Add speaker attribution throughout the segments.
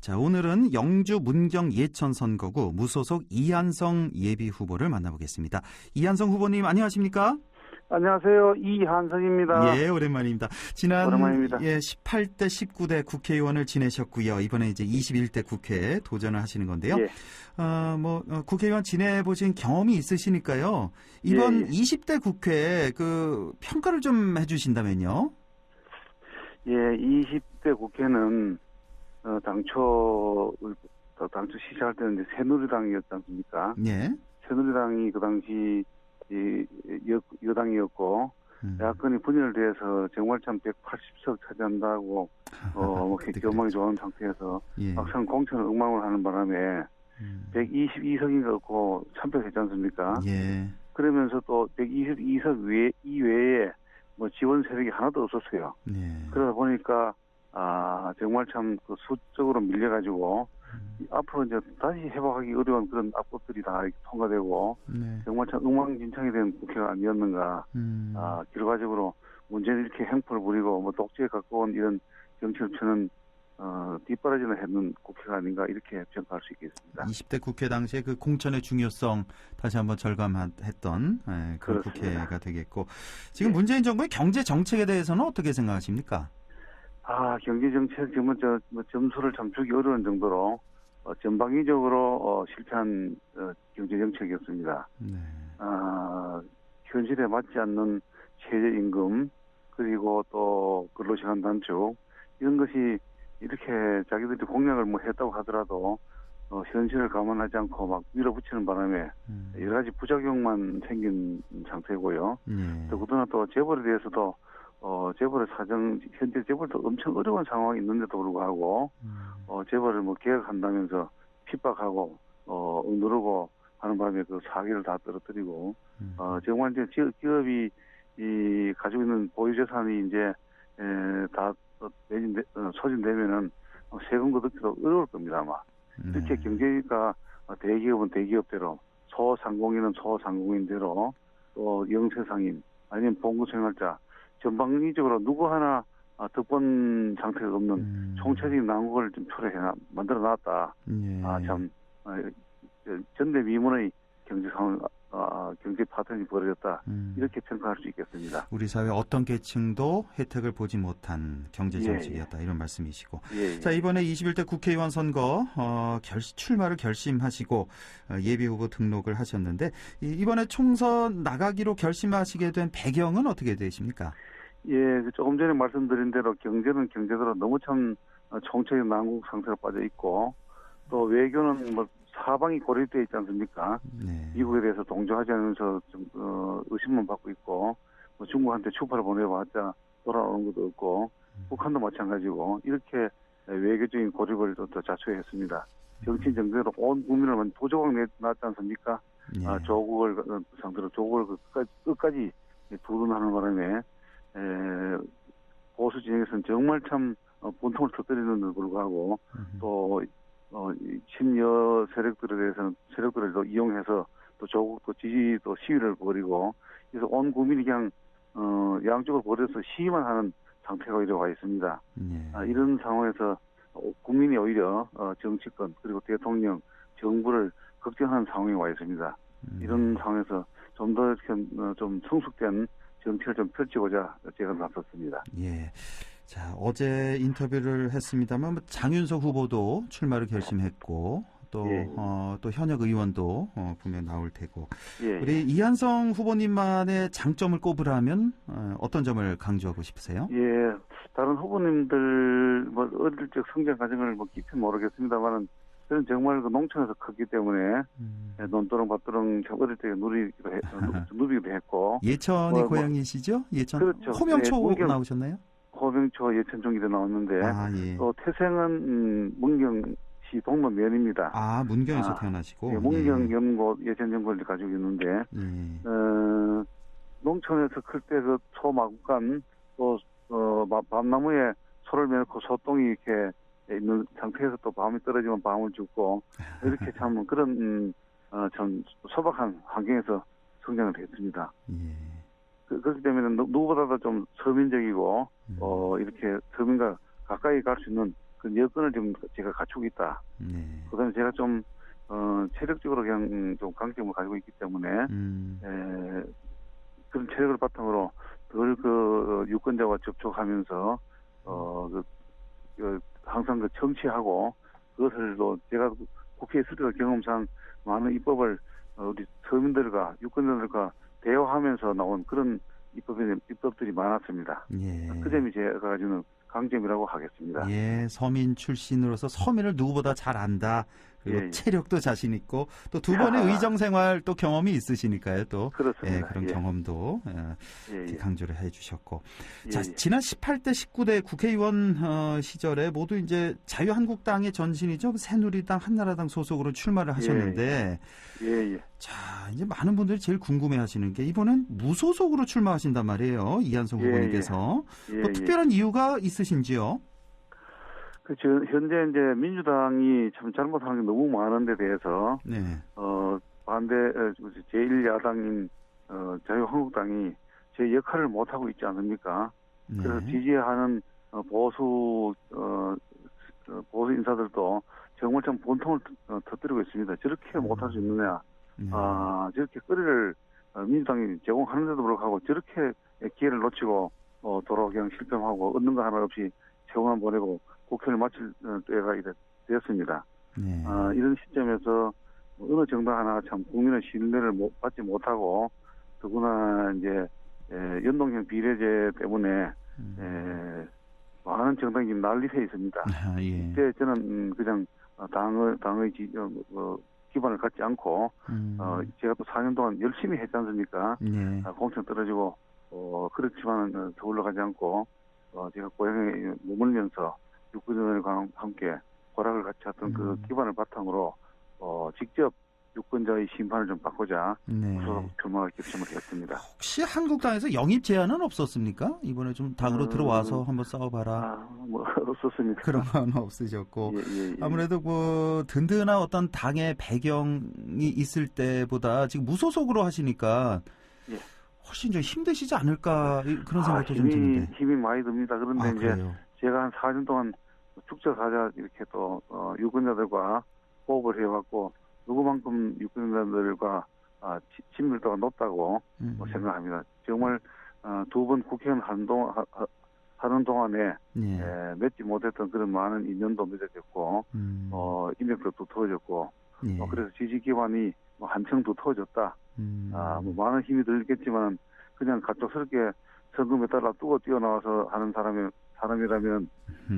Speaker 1: 자, 오늘은 영주 문경 예천 선거구 무소속 이한성 예비 후보를 만나보겠습니다. 이한성 후보님 안녕하십니까?
Speaker 2: 안녕하세요. 이한성입니다.
Speaker 1: 예, 오랜만입니다. 지난
Speaker 2: 오랜만입니다.
Speaker 1: 예, 18대 19대 국회의원을 지내셨고요. 이번에 이제 21대 국회에 도전을 하시는 건데요.
Speaker 2: 예.
Speaker 1: 어, 뭐 어, 국회의원 지내 보신 경험이 있으시니까요. 이번
Speaker 2: 예, 예.
Speaker 1: 20대 국회 그 평가를 좀해 주신다면요.
Speaker 2: 예, 20대 국회는 어, 당초 어, 당초 시작할 때는 이제 새누리당이었지 않습니까?
Speaker 1: 예.
Speaker 2: 새누리당이 그 당시 이 여, 여당이었고
Speaker 1: 음.
Speaker 2: 야권이 분열돼서 정말 참 180석 차지한다고 어, 뭐 경망이
Speaker 1: 그랬죠.
Speaker 2: 좋은 상태에서
Speaker 1: 예.
Speaker 2: 막상 공천을 엉망을 하는 바람에
Speaker 1: 음.
Speaker 2: 122석인가 없고 참패했지 않습니까?
Speaker 1: 예.
Speaker 2: 그러면서 또 122석 외 이외에 뭐 지원 세력이 하나도 없었어요.
Speaker 1: 네.
Speaker 2: 그러다 보니까 아 정말 참 그 수적으로 밀려가지고
Speaker 1: 음.
Speaker 2: 앞으로 이제 다시 회복하기 어려운 그런 악법들이 다 통과되고
Speaker 1: 네.
Speaker 2: 정말 참 엉망진창이 된 국회가 아니었는가
Speaker 1: 음.
Speaker 2: 아 결과적으로 문제는 이렇게 행포를 부리고 뭐 독재에 가까운 이런 정치를 펴는 어 뒷바라지를 했는 국회가 아닌가 이렇게 평가할 수 있겠습니다.
Speaker 1: 20대 국회 당시에 그 공천의 중요성 다시 한번 절감했던 예, 그런. 국회가 되겠고 지금
Speaker 2: 네.
Speaker 1: 문재인 정부의 경제 정책에 대해서는 어떻게 생각하십니까?
Speaker 2: 아 경제 정책 정말 저 뭐, 점수를 참 주기 어려운 정도로 어, 전방위적으로 어, 실패한 어, 경제 정책이었습니다.
Speaker 1: 네.
Speaker 2: 아, 현실에 맞지 않는 최저임금 그리고 또 근로시간 단축 이런 것이 이렇게 자기들이 공약을 뭐 했다고 하더라도 어, 현실을 감안하지 않고 막 밀어붙이는 바람에
Speaker 1: 음.
Speaker 2: 여러 가지 부작용만 생긴 상태고요.
Speaker 1: 예.
Speaker 2: 더구나 또 재벌에 대해서도 어, 재벌의 사정 현재 재벌도 엄청 어려운 상황이 있는데도 불구하고
Speaker 1: 음.
Speaker 2: 어, 재벌을 뭐 개혁한다면서 핍박하고 어, 누르고 하는 바람에 그 사기를 다 떨어뜨리고
Speaker 1: 음.
Speaker 2: 어, 정말 이제 기업, 기업이 이 가지고 있는 보유재산이 이제 에, 다 어, 매진 어, 소진되면은 어, 세금 거두기도 어려울 겁니다 아마 이렇게
Speaker 1: 네.
Speaker 2: 경제가 어, 대기업은 대기업대로 소상공인은 소상공인대로 또 영세상인 아니면 봉구생활자 전방위적으로 누구 하나 아, 득본 상태가 없는
Speaker 1: 음.
Speaker 2: 총체적인 난국을 좀 초래해 만들어 놨다.
Speaker 1: 예.
Speaker 2: 아, 참, 아, 저, 전대미문의 경제 상황, 아, 경제 파탄이 벌어졌다.
Speaker 1: 음.
Speaker 2: 이렇게 평가할 수 있겠습니다.
Speaker 1: 우리 사회 어떤 계층도 혜택을 보지 못한 경제
Speaker 2: 예,
Speaker 1: 정책이었다 이런 말씀이시고
Speaker 2: 예, 예.
Speaker 1: 자 이번에 21대 국회의원 선거 어, 결, 출마를 결심하시고 어, 예비 후보 등록을 하셨는데 이, 이번에 총선 나가기로 결심하시게 된 배경은 어떻게 되십니까?
Speaker 2: 예, 그 조금 전에 말씀드린 대로 경제는 경제대로 너무 참 어, 총체적 난국 상태로 빠져 있고 또 외교는 뭐 사방이 고립되어 있지 않습니까?
Speaker 1: 네.
Speaker 2: 미국에 대해서 동조하지 않으면서 좀 어, 의심만 받고 있고 뭐 중국한테 추파를 보내봤자 돌아오는 것도 없고
Speaker 1: 음.
Speaker 2: 북한도 마찬가지고 이렇게 외교적인 고립을 또, 또 자초했습니다. 정치 정대로 온 국민을 도조각 내놨지 않습니까?
Speaker 1: 예.
Speaker 2: 아, 조국을 어, 상대로 조국을 그 끝까지, 끝까지 두둔하는 바람에 에, 보수 진영에서는 정말 참 어, 분통을 터뜨리는데도 불구하고
Speaker 1: 음.
Speaker 2: 또 어, 이 친여 세력들에 대해서는 세력들을 또 이용해서 또 조국 또 지지 또 시위를 벌이고 그래서 온 국민이 그냥 어, 양쪽을 벌여서 시위만 하는 상태가 오히려 와 있습니다.
Speaker 1: 예.
Speaker 2: 아, 이런 상황에서 어, 국민이 오히려 어, 정치권 그리고 대통령 정부를 걱정하는 상황에 와 있습니다.
Speaker 1: 음.
Speaker 2: 이런 상황에서 좀더 이렇게 어, 좀 성숙된 정치를 좀 펼치고자 제가 나섰습니다.
Speaker 1: 예. 자, 어제 인터뷰를 했습니다만 뭐 장윤석 후보도 출마를 결심했고 또,
Speaker 2: 예.
Speaker 1: 어, 또 현역 의원도 어, 분명 나올 테고
Speaker 2: 예,
Speaker 1: 우리 이한성 후보님만의 장점을 꼽으라면 어, 어떤 점을 강조하고 싶으세요?
Speaker 2: 예, 다른 후보님들 뭐 어릴 적 성장 과정을 뭐 깊이 모르겠습니다만은 저는 정말 그 농촌에서 컸기 때문에
Speaker 1: 음.
Speaker 2: 예, 논두렁 밭두렁 참 어릴 때 누리기도 했, 어, 누- 누비기도 했고
Speaker 1: 예천이
Speaker 2: 뭐, 뭐.
Speaker 1: 고향이시죠? 예천
Speaker 2: 그렇죠.
Speaker 1: 호명초
Speaker 2: 예,
Speaker 1: 나오셨나요?
Speaker 2: 호명초 예천 종기도 나왔는데
Speaker 1: 아 예.
Speaker 2: 또 태생은 음, 문경시 동문 면입니다.
Speaker 1: 아 문경에서
Speaker 2: 아,
Speaker 1: 태어나시고
Speaker 2: 예, 문경 연고 예천 연고를 가지고 있는데
Speaker 1: 예.
Speaker 2: 어, 농촌에서 클 때 그 소마구간 또 어, 마- 밤나무에 소를 매놓고 소똥이 이렇게 있는 상태에서 또 밤이 떨어지면 밤을 죽고 이렇게 참 그런 음, 어, 참 소박한 환경에서 성장을 했습니다.
Speaker 1: 예.
Speaker 2: 그, 그렇기 때문에 누- 누구보다도 좀 서민적이고
Speaker 1: 음.
Speaker 2: 어, 이렇게 서민과 가까이 갈 수 있는 그 여건을 좀 제가 갖추고 있다.
Speaker 1: 네.
Speaker 2: 그다음에 제가 좀 어, 체력적으로 그냥 좀 강점을 가지고 있기 때문에
Speaker 1: 음.
Speaker 2: 에, 그런 체력을 바탕으로 덜 그 유권자와 접촉하면서 어, 그, 그 항상 그 정치하고 그것을 또 제가 국회에 있을 때 경험상 많은 입법을 어, 우리 서민들과 유권자들과 대화하면서 나온 그런 입법이, 입법들이 많았습니다.
Speaker 1: 예.
Speaker 2: 그 점이 제가 가지는 강점이라고 하겠습니다.
Speaker 1: 예, 서민 출신으로서 서민을 누구보다 잘 안다. 그리고
Speaker 2: 예, 예.
Speaker 1: 체력도 자신 있고 또 두 번의
Speaker 2: 아.
Speaker 1: 의정 생활 또 경험이 있으시니까요. 또
Speaker 2: 그렇습니다.
Speaker 1: 예, 그런
Speaker 2: 예,
Speaker 1: 경험도 어,
Speaker 2: 예, 예.
Speaker 1: 강조를 해주셨고.
Speaker 2: 예,
Speaker 1: 자,
Speaker 2: 예.
Speaker 1: 지난 18대 19대 국회의원 어, 시절에 모두 이제 자유한국당의 전신이죠. 새누리당, 한나라당 소속으로 출마를 하셨는데,
Speaker 2: 예, 예.
Speaker 1: 자, 이제 많은 분들이 제일 궁금해하시는 게 이번엔 무소속으로 출마하신단 말이에요. 이한성
Speaker 2: 예,
Speaker 1: 후보님께서
Speaker 2: 예,
Speaker 1: 뭐
Speaker 2: 예.
Speaker 1: 특별한 이유가 있으신지요?
Speaker 2: 그, 저, 현재 이제 민주당이 참 잘못하는 게 너무 많은데 대해서,
Speaker 1: 네,
Speaker 2: 어, 반대, 어, 제1야당인, 어, 자유한국당이 제 역할을 못하고 있지 않습니까?
Speaker 1: 네.
Speaker 2: 그래서 지지하는 어, 보수, 어, 어, 보수 인사들도 정말 참 본통을 터- 어, 터뜨리고 있습니다. 저렇게
Speaker 1: 음.
Speaker 2: 못할 수 있느냐.
Speaker 1: 네.
Speaker 2: 아, 저렇게 어, 민주당이 제공하는데도 불구하고 저렇게 기회를 놓치고 어, 도로 그냥 실패하고 얻는 거 하나 없이 세월만 보내고 국회를 마칠 어, 때가 이제 되었습니다.
Speaker 1: 네.
Speaker 2: 아, 이런 시점에서 뭐 어느 정당 하나 참 국민의 신뢰를 못, 받지 못하고 더구나 이제 에, 연동형 비례제 때문에
Speaker 1: 음.
Speaker 2: 에, 많은 정당이 지금 난립해 있습니다.
Speaker 1: 아, 예.
Speaker 2: 이때 저는 음, 그냥 어, 당의 당의 지, 어, 어, 기반을 갖지 않고
Speaker 1: 음.
Speaker 2: 어, 제가 또 4년 동안 열심히 했지 않습니까?
Speaker 1: 네.
Speaker 2: 아, 공천 떨어지고 어, 그렇지만 어, 서울로 가지 않고 어, 제가 고향에 머물면서 유권자들과 함께 고락을 같이 했던 그
Speaker 1: 음.
Speaker 2: 기반을 바탕으로 어, 직접 유권자의 심판을 좀 받고자
Speaker 1: 네.
Speaker 2: 무소속 출마 결심을 했습니다.
Speaker 1: 혹시 한국당에서 영입 제한은 없었습니까? 이번에 좀 당으로
Speaker 2: 음.
Speaker 1: 들어와서 한번 싸워봐라.
Speaker 2: 아, 뭐 없었습니다.
Speaker 1: 그런 건 없으셨고.
Speaker 2: 예, 예, 예.
Speaker 1: 아무래도 그 든든한 어떤 당의 배경이 있을 때보다 지금 무소속으로 하시니까
Speaker 2: 예.
Speaker 1: 훨씬 좀 힘드시지 않을까 이- 그런
Speaker 2: 아,
Speaker 1: 생각도 좀
Speaker 2: 힘이,
Speaker 1: 드는데.
Speaker 2: 힘이 많이 듭니다. 그런데
Speaker 1: 아,
Speaker 2: 이제. 제가 한 4년 동안 축제사자 이렇게 또 어, 유권자들과 호흡을 해왔고 누구만큼 유권자들과 아, 치- 친밀도가 높다고
Speaker 1: 음.
Speaker 2: 뭐 생각합니다. 정말 어, 두번 국회의원 하는, 동, 하, 하- 하는 동안에
Speaker 1: 예.
Speaker 2: 에, 맺지 못했던 그런 많은 인연도 맺어졌고
Speaker 1: 음.
Speaker 2: 어, 인맥도 두터워졌고
Speaker 1: 예.
Speaker 2: 어, 그래서 지지 기반이 뭐 한층 두터워졌다.
Speaker 1: 음.
Speaker 2: 아, 뭐 많은 힘이 들겠지만 그냥 갑작스럽게 선거에 따라 뚜고 뛰어나와서 하는 사람이 사람이라면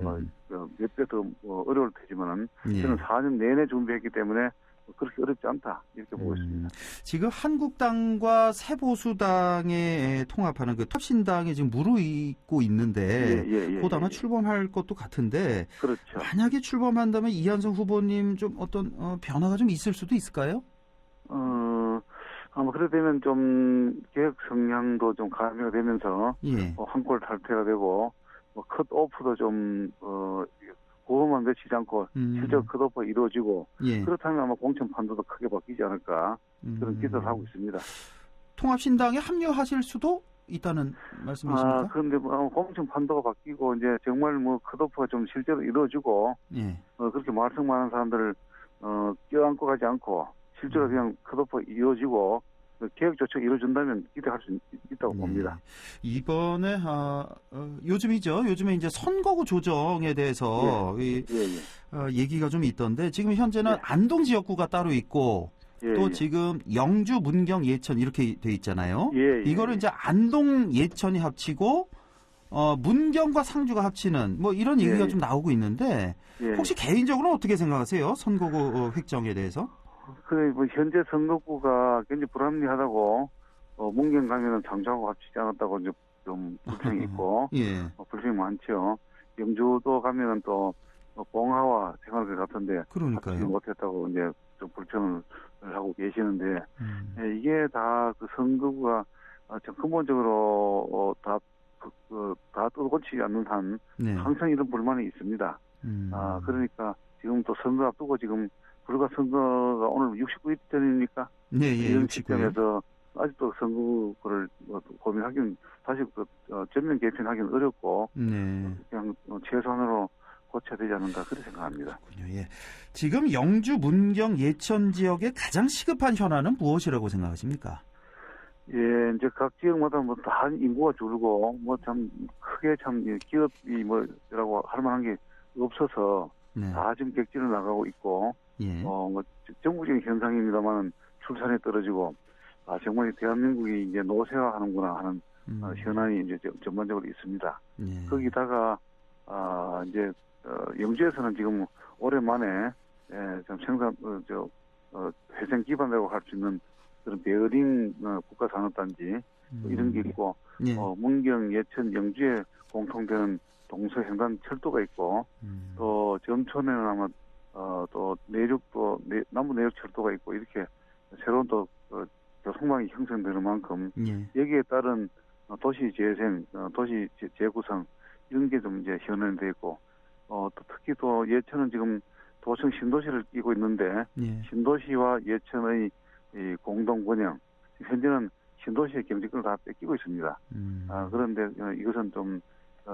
Speaker 2: 뭐, 몇배 더 어려울 테지만은
Speaker 1: 예.
Speaker 2: 저는 4년 내내 준비했기 때문에 뭐 그렇게 어렵지 않다 이렇게 보고 있습니다.
Speaker 1: 음, 지금 한국당과 새보수당에 통합하는 그 탑신당이 지금 무르익고 있는데
Speaker 2: 예, 예, 예, 예.
Speaker 1: 출범할 것도 같은데
Speaker 2: 그렇죠.
Speaker 1: 만약에 출범한다면 이한성 후보님 좀 어떤 어, 변화가 좀 있을 수도 있을까요?
Speaker 2: 어, 아마 그래 되면 좀 개혁 성향도 좀 가미가 되면서
Speaker 1: 예.
Speaker 2: 뭐 한골 탈퇴가 되고 뭐 컷오프도 좀 어, 고음만 외치지 않고
Speaker 1: 음,
Speaker 2: 실제 컷오프가 이루어지고
Speaker 1: 예.
Speaker 2: 그렇다면 아마 공천 판도도 크게 바뀌지 않을까 그런
Speaker 1: 음,
Speaker 2: 기대를 하고 있습니다.
Speaker 1: 통합신당에 합류하실 수도 있다는 말씀이십니까?
Speaker 2: 아, 그런데 뭐 공천 판도가 바뀌고 이제 정말 뭐 컷오프가 좀 실제로 이루어지고
Speaker 1: 예.
Speaker 2: 어, 그렇게 말썽 많은 사람들을 어, 껴안고 가지 않고 실제로
Speaker 1: 음.
Speaker 2: 그냥 컷오프 이루어지고 그 개혁 조치가 이루어진다면 기대할 수 있, 있다고 봅니다.
Speaker 1: 예. 이번에 아, 어, 요즘이죠. 요즘에 이제 선거구 조정에 대해서 이,
Speaker 2: 예, 예.
Speaker 1: 어, 얘기가 좀 있던데 지금 현재는
Speaker 2: 예.
Speaker 1: 안동 지역구가 따로 있고
Speaker 2: 예,
Speaker 1: 또
Speaker 2: 예.
Speaker 1: 지금 영주, 문경, 예천 이렇게 돼 있잖아요.
Speaker 2: 예, 예.
Speaker 1: 이거를 이제 안동, 예천이 합치고 어, 문경과 상주가 합치는 뭐 이런
Speaker 2: 예,
Speaker 1: 얘기가
Speaker 2: 예.
Speaker 1: 좀 나오고 있는데
Speaker 2: 예,
Speaker 1: 혹시 개인적으로 어떻게 생각하세요? 선거구 어, 획정에 대해서?
Speaker 2: 그, 뭐, 현재 선거구가 굉장히 불합리하다고, 어, 문경 가면은 장주하고 합치지 않았다고 이제 좀 불평이 있고,
Speaker 1: 예.
Speaker 2: 어, 불평이 많죠. 영주도 가면은 또, 어, 봉화와 생활을 같은데,
Speaker 1: 그러니까요.
Speaker 2: 못했다고 이제 좀 불평을 하고 계시는데,
Speaker 1: 음.
Speaker 2: 예, 이게 다 그 선거구가, 어, 좀 근본적으로, 어, 다, 그, 그, 다 뚫고치지 않는 한,
Speaker 1: 네.
Speaker 2: 항상 이런 불만이 있습니다.
Speaker 1: 음.
Speaker 2: 아, 그러니까 지금 또 선거 앞두고 지금 불과 선거가 오늘 69일 전이니까
Speaker 1: 네, 예,
Speaker 2: 이런
Speaker 1: 69요.
Speaker 2: 시점에서 아직도 선거를 뭐 고민하기는 사실 그 어, 전면 개편하기는 어렵고
Speaker 1: 네.
Speaker 2: 그냥 어, 최소한으로 고쳐야 되지 않는가 그렇게 생각합니다.
Speaker 1: 그렇군요. 예. 지금 영주 문경 예천 지역의 가장 시급한 현안은 무엇이라고 생각하십니까?
Speaker 2: 예, 이제 각 지역마다 뭐 다 인구가 줄고 뭐 참 크게 참이 기업이 뭐라고 할 만한 게 없어서
Speaker 1: 네.
Speaker 2: 다 지금 객지를 나가고 있고
Speaker 1: 예.
Speaker 2: 어 뭐 전국적인 현상입니다만은 출산이 떨어지고 아 정말 대한민국이 이제 노쇠화하는구나 하는
Speaker 1: 음.
Speaker 2: 어, 현안이 이제 전- 전반적으로 있습니다.
Speaker 1: 예.
Speaker 2: 거기다가 아 이제 어, 영주에서는 지금 오랜만에 예, 좀 생산 어, 저 어, 회생 기반이라고 할 수 있는 그런 베어링 어, 국가산업단지 뭐 이런 게 있고
Speaker 1: 예.
Speaker 2: 어, 문경, 예천, 영주에 공통되는 동서횡단 철도가 있고
Speaker 1: 음.
Speaker 2: 또 점촌에는 아마 어, 또 내륙도 내, 남부 내륙 철도가 있고 이렇게 새로운 또 어, 교통망이 형성되는 만큼
Speaker 1: 예.
Speaker 2: 여기에 따른 어, 도시 재생, 어, 도시 재- 재구성 이런 게 좀 이제 현안돼 있고 어, 또 특히 또 예천은 지금 도청 신도시를 끼고 있는데
Speaker 1: 예.
Speaker 2: 신도시와 예천의 이 공동 번영 현재는 신도시의 경제권을 다 뺏기고 있습니다.
Speaker 1: 음.
Speaker 2: 아, 그런데 어, 이것은 좀 어,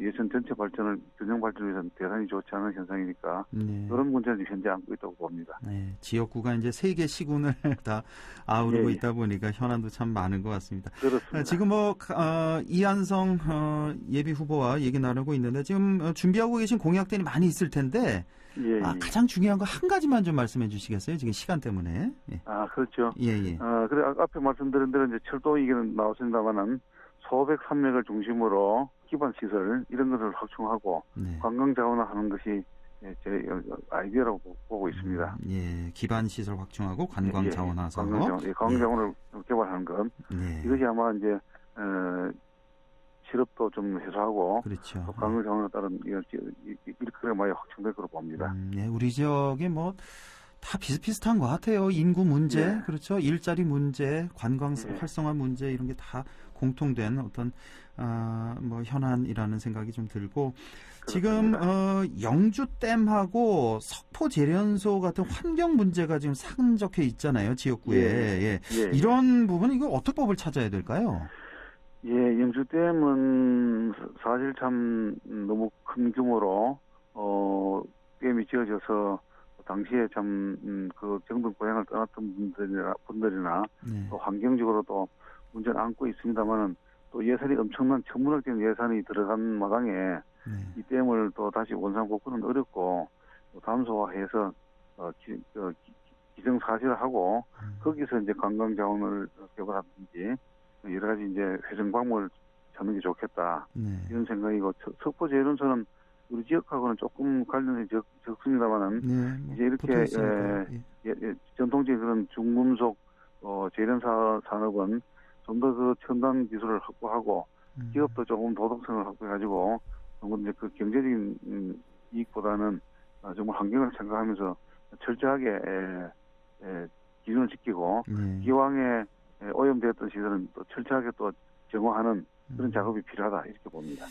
Speaker 2: 예천 전체 발전을 균형 발전을 위해서는 대단히 좋지 않은 현상이니까
Speaker 1: 네.
Speaker 2: 그런 문제는 현재 안고 있다고 봅니다.
Speaker 1: 네, 지역구가 이제 세 개 시군을 다 아우르고
Speaker 2: 예, 예.
Speaker 1: 있다 보니까 현안도 참 많은 것 같습니다.
Speaker 2: 그렇습니다.
Speaker 1: 아, 지금 뭐 어, 이한성 어, 예비 후보와 얘기 나누고 있는데 지금 어, 준비하고 계신 공약들이 많이 있을 텐데
Speaker 2: 예,
Speaker 1: 아,
Speaker 2: 예.
Speaker 1: 가장 중요한 거 한 가지만 좀 말씀해 주시겠어요? 지금 시간 때문에. 예,
Speaker 2: 아, 그렇죠.
Speaker 1: 예. 예.
Speaker 2: 아, 그래 아, 앞에 말씀드린 대로 이제 철도 얘기는 나왔습니다만은 소백 산맥을 중심으로 기반 시설 이런 것을 확충하고
Speaker 1: 네.
Speaker 2: 관광 자원화하는 것이 예, 제 아이디어라고 보- 보고 있습니다.
Speaker 1: 음, 예, 기반 시설 확충하고 관광
Speaker 2: 예, 예.
Speaker 1: 자원화 사업.
Speaker 2: 관광 자원, 예, 관광 자원을 개발하는 것
Speaker 1: 네.
Speaker 2: 이것이 아마 이제 어, 실업도 좀 해소하고
Speaker 1: 그렇죠.
Speaker 2: 또 관광 자원에 따른 이렇게 많이 확충될 거로 봅니다.
Speaker 1: 음, 예, 우리 지역에 뭐 다 비슷비슷한 것 같아요. 인구 문제,
Speaker 2: 네.
Speaker 1: 그렇죠. 일자리 문제, 관광
Speaker 2: 네.
Speaker 1: 활성화 문제 이런 게 다 공통된 어떤 아, 뭐 현안이라는 생각이 좀 들고 지금 어, 영주 댐하고 석포 재련소 같은 환경 문제가 지금 산적해 있잖아요. 지역구에.
Speaker 2: 예.
Speaker 1: 예.
Speaker 2: 예,
Speaker 1: 이런 부분 이거 어떻게 법을 찾아야 될까요?
Speaker 2: 예, 영주댐은 사실 참 너무 큰 규모로 어 댐이 지어져서 당시에 참그 정든 고향을 떠났던 분들이나 분들이나
Speaker 1: 네.
Speaker 2: 또 환경적으로 또 문제를 안고 있습니다만은 또 예산이 엄청난 천문학적인 예산이 들어간 마당에
Speaker 1: 네.
Speaker 2: 이 댐을 또 다시 원상 복구는 어렵고 또 담소화해서 어, 기, 어, 기- 기정사실하고
Speaker 1: 음.
Speaker 2: 거기서 이제 관광 자원을 개발하든지 여러 가지 이제 회전 광물 찾는 게 좋겠다
Speaker 1: 네.
Speaker 2: 이런 생각이고 석- 석포 재련소는 우리 지역하고는 조금 관련이 적, 적습니다만은
Speaker 1: 네. 뭐
Speaker 2: 이제 이렇게,
Speaker 1: 있으니까. 예.
Speaker 2: 예, 예, 전통적인 그런 중금속 어, 재련사 산업은 좀 더 그 첨단 기술을 확보하고
Speaker 1: 음.
Speaker 2: 기업도 조금 도덕성을 확보해가지고 조금 이제 그 경제적인 음, 이익보다는 아, 정말 환경을 생각하면서 철저하게 에, 에, 기준을 지키고
Speaker 1: 네.
Speaker 2: 기왕에 에, 오염되었던 시설은 또 철저하게 또 정화하는 그런
Speaker 1: 음.
Speaker 2: 작업이 필요하다 이렇게 봅니다.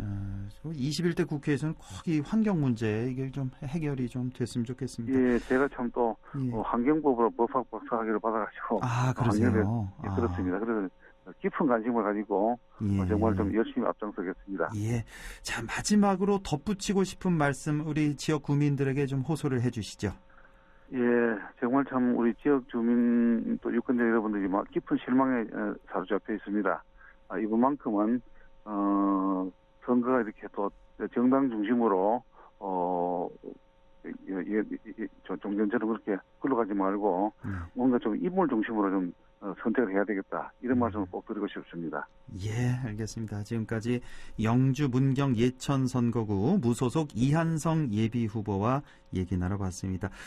Speaker 1: 아, 21대 국회에서는 꼭 이 환경 문제 이게 좀 해결이 좀 됐으면 좋겠습니다.
Speaker 2: 예, 제가 참또
Speaker 1: 예.
Speaker 2: 어, 환경법으로 법학 박사학위를 받아가지고
Speaker 1: 아, 그러세요.
Speaker 2: 예,
Speaker 1: 아,
Speaker 2: 그렇습니다. 그래서 깊은 관심을 가지고
Speaker 1: 예.
Speaker 2: 어, 정말 좀 열심히 앞장서겠습니다.
Speaker 1: 예. 자, 마지막으로 덧붙이고 싶은 말씀 우리 지역 구민들에게 좀 호소를 해 주시죠.
Speaker 2: 예, 정말 참 우리 지역 주민 또 유권자 여러분들이 막 깊은 실망에 어, 사로잡혀 있습니다. 아, 이번만큼은 어, 선거가 이렇게 또 정당 중심으로 어, 예, 예, 예, 저 종전처럼 그렇게 흘러가지 말고
Speaker 1: 네.
Speaker 2: 뭔가 좀 인물 중심으로 좀 어, 선택을 해야 되겠다 이런
Speaker 1: 음.
Speaker 2: 말씀을 꼭 드리고 싶습니다.
Speaker 1: 예, 알겠습니다. 지금까지 영주 문경 예천 선거구 무소속 이한성 예비 후보와 얘기 나눠봤습니다.